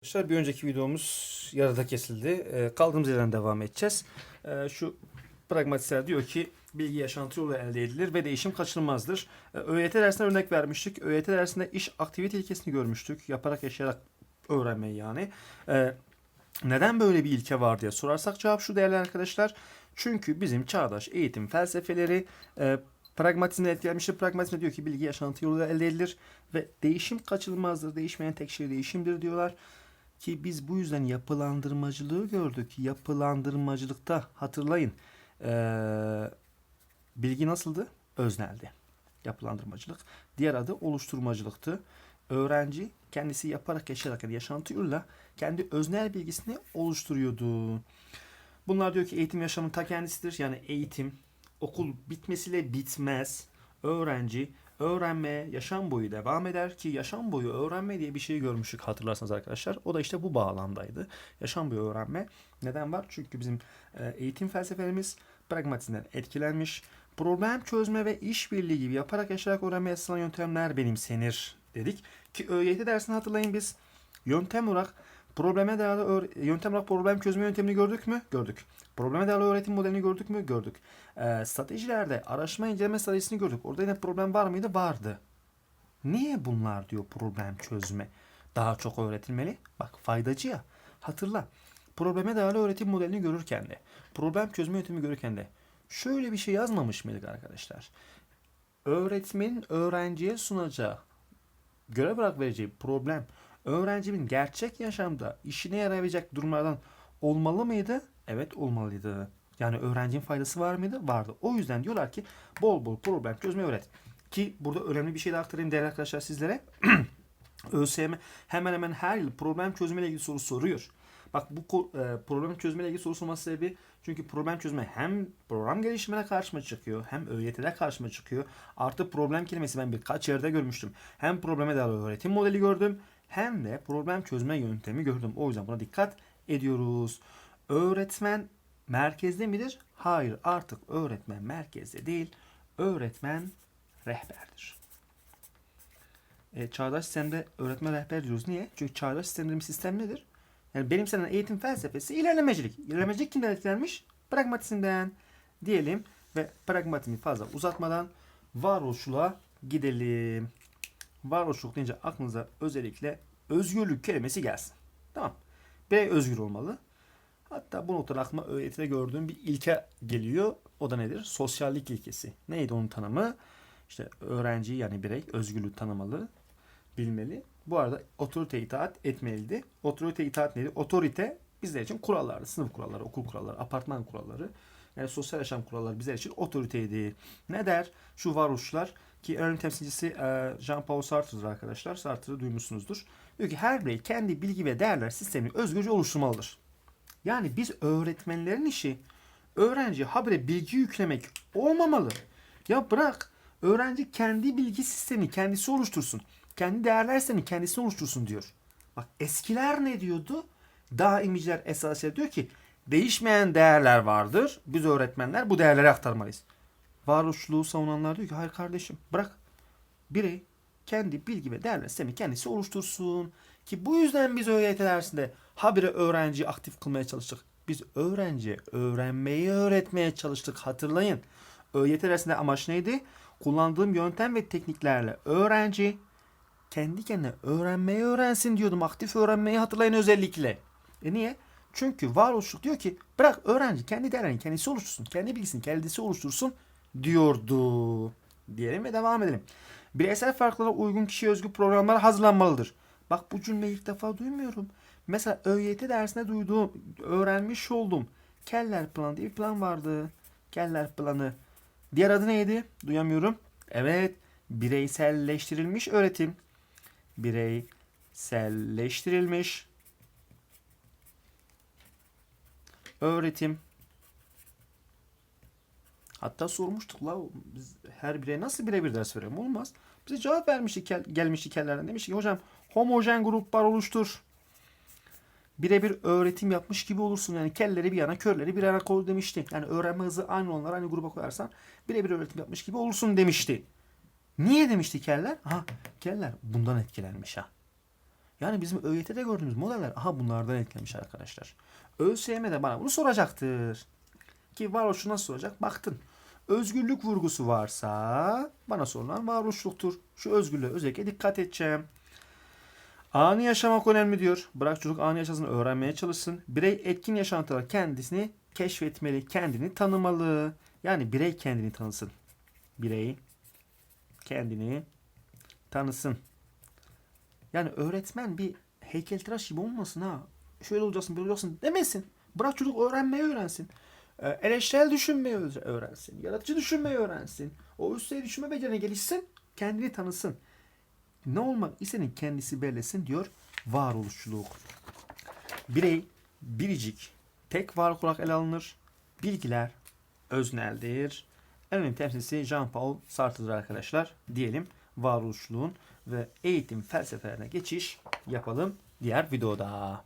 Arkadaşlar bir önceki videomuz yarıda kesildi. Ee, kaldığımız yerden devam edeceğiz. Ee, şu pragmatistler diyor ki bilgi yaşantı yolu elde edilir ve değişim kaçınılmazdır. Ee, ÖYT dersine örnek vermiştik. ÖYT dersinde iş aktivite ilkesini görmüştük. Yaparak yaşayarak öğrenmeyi yani. Ee, neden böyle bir ilke var diye sorarsak cevap şu değerli arkadaşlar. Çünkü bizim çağdaş eğitim felsefeleri e, pragmatizmle etkilenmiştir. Pragmatizm diyor ki bilgi yaşantı yoluyla elde edilir ve değişim kaçınılmazdır. Değişmeyen tek şey değişimdir diyorlar. Ki biz bu yüzden yapılandırmacılığı gördük. Yapılandırmacılıkta hatırlayın eee, bilgi nasıldı? Özneldi. Yapılandırmacılık. Diğer adı oluşturmacılıktı. Öğrenci kendisi yaparak yaşayarak yani yaşantı yoluyla kendi öznel bilgisini oluşturuyordu. Bunlar diyor ki eğitim yaşamın ta kendisidir. Yani eğitim okul bitmesiyle bitmez. Öğrenci öğrenmeye yaşam boyu devam eder ki yaşam boyu öğrenme diye bir şey görmüştük hatırlarsanız arkadaşlar. O da işte bu bağlamdaydı. Yaşam boyu öğrenme. Neden var? Çünkü bizim e, eğitim felsefelerimiz pragmatizmden etkilenmiş. Problem çözme ve işbirliği gibi yaparak yaşayarak öğrenmeye ısınan yöntemler benimsenir dedik. Ki ÖYT dersini hatırlayın biz yöntem olarak probleme dayalı yöntem olarak problem çözme yöntemini gördük mü? Gördük. Probleme dayalı öğretim modelini gördük mü? Gördük. Ee, stratejilerde araştırma inceleme stratejisini gördük. Orada yine problem var mıydı? Vardı. Niye bunlar diyor problem çözme? Daha çok öğretilmeli. Bak faydacı ya. Hatırla. Probleme dayalı öğretim modelini görürken de, problem çözme yöntemi görürken de şöyle bir şey yazmamış mıydık arkadaşlar? Öğretmenin öğrenciye sunacağı, görev olarak vereceği problem öğrencimin gerçek yaşamda işine yarayabilecek durumlardan olmalı mıydı? Evet olmalıydı. Yani öğrencinin faydası var mıydı? Vardı. O yüzden diyorlar ki bol bol problem çözmeyi öğret. Ki burada önemli bir şey daha aktarayım değerli arkadaşlar sizlere. ÖSYM hemen hemen her yıl problem çözmeyle ilgili soru soruyor. Bak bu e, problem çözmeyle ilgili soru sorması sebebi çünkü problem çözme hem program gelişimine karşıma çıkıyor hem ÖYT'de karşıma çıkıyor. Artı problem kelimesi ben birkaç yerde görmüştüm. Hem probleme dayalı öğretim modeli gördüm hem de problem çözme yöntemi gördüm. O yüzden buna dikkat ediyoruz. Öğretmen merkezde midir? Hayır artık öğretmen merkezde değil. Öğretmen rehberdir. E, çağdaş sistemde öğretmen rehber diyoruz. Niye? Çünkü çağdaş sistemde bir sistem nedir? Yani benimsenen eğitim felsefesi ilerlemecilik. İlerlemecilik kimden etkilenmiş? Pragmatizmden diyelim ve pragmatizmi fazla uzatmadan varoluşçuluğa gidelim. Varoluşçuluk deyince aklınıza özellikle özgürlük kelimesi gelsin. Tamam. Birey özgür olmalı. Hatta bu noktada aklıma öğretide gördüğüm bir ilke geliyor. O da nedir? Sosyallik ilkesi. Neydi onun tanımı? İşte öğrenci yani birey özgürlüğü tanımalı, bilmeli. Bu arada otorite itaat etmeliydi. Otorite itaat neydi? Otorite bizler için kurallardı. Sınıf kuralları, okul kuralları, apartman kuralları. Yani sosyal yaşam kuralları bizler için otoriteydi. Ne der? Şu varoluşçular ki önemli temsilcisi e, Jean-Paul Sartre'dır arkadaşlar. Sartre'ı duymuşsunuzdur. Diyor ki her birey kendi bilgi ve değerler sistemini özgürce oluşturmalıdır. Yani biz öğretmenlerin işi öğrenci habire bilgi yüklemek olmamalı. Ya bırak öğrenci kendi bilgi sistemi kendisi oluştursun. Kendi değerler sistemi kendisi oluştursun diyor. Bak eskiler ne diyordu? Daimiciler esasıyla diyor ki değişmeyen değerler vardır. Biz öğretmenler bu değerleri aktarmalıyız. Varoluşçuluğu savunanlar diyor ki hayır kardeşim bırak birey kendi bilgi ve değerler sistemi kendisi oluştursun. Ki bu yüzden biz ÖYT dersinde habire öğrenciyi aktif kılmaya çalıştık. Biz öğrenciye öğrenmeyi öğretmeye çalıştık hatırlayın. ÖYT dersinde amaç neydi? Kullandığım yöntem ve tekniklerle öğrenci kendi kendine öğrenmeyi öğrensin diyordum. Aktif öğrenmeyi hatırlayın özellikle. E niye? Çünkü varoluşluk diyor ki bırak öğrenci kendi değerlerini kendisi oluştursun. Kendi bilgisini kendisi oluştursun diyordu. Diyelim ve devam edelim. Bireysel farklara uygun kişiye özgü programlar hazırlanmalıdır. Bak bu cümleyi ilk defa duymuyorum. Mesela ÖYT dersinde duyduğum, öğrenmiş oldum. Keller planı diye bir plan vardı. Keller planı. Diğer adı neydi? Duyamıyorum. Evet. Bireyselleştirilmiş öğretim. Bireyselleştirilmiş öğretim. Hatta sormuştuk la biz her birey nasıl birebir ders verelim olmaz. Bize cevap vermişti kel, gelmişti kellerden demiş ki hocam homojen gruplar oluştur. Birebir öğretim yapmış gibi olursun yani kelleri bir yana körleri bir yana koy demişti. Yani öğrenme hızı aynı onları aynı gruba koyarsan birebir öğretim yapmış gibi olursun demişti. Niye demişti keller? Ha keller bundan etkilenmiş ha. Yani bizim ÖYT'de gördüğümüz modeller aha bunlardan etkilemiş arkadaşlar. ÖSYM de bana bunu soracaktır. Ki varoluşu nasıl soracak? Baktın. Özgürlük vurgusu varsa bana sorulan varoluşluktur. Şu özgürlüğe özellikle dikkat edeceğim. Anı yaşamak önemli diyor. Bırak çocuk anı yaşasın, öğrenmeye çalışsın. Birey etkin yaşantılar kendisini keşfetmeli, kendini tanımalı. Yani birey kendini tanısın. Birey kendini tanısın. Yani öğretmen bir heykeltıraş gibi olmasın ha. Şöyle olacaksın, böyle olacaksın demesin. Bırak çocuk öğrenmeyi öğrensin. Ee, Eleştirel düşünmeyi öğrensin. Yaratıcı düşünmeyi öğrensin. O üst düzey düşünme becerine gelişsin. Kendini tanısın. Ne olmak istediğini kendisi belirlesin diyor varoluşçuluk. Birey biricik, tek varlık olarak ele alınır. Bilgiler özneldir. En önemli temsilcisi Jean-Paul Sartre'dır arkadaşlar. Diyelim varoluşçuluğun ve eğitim felsefelerine geçiş yapalım diğer videoda.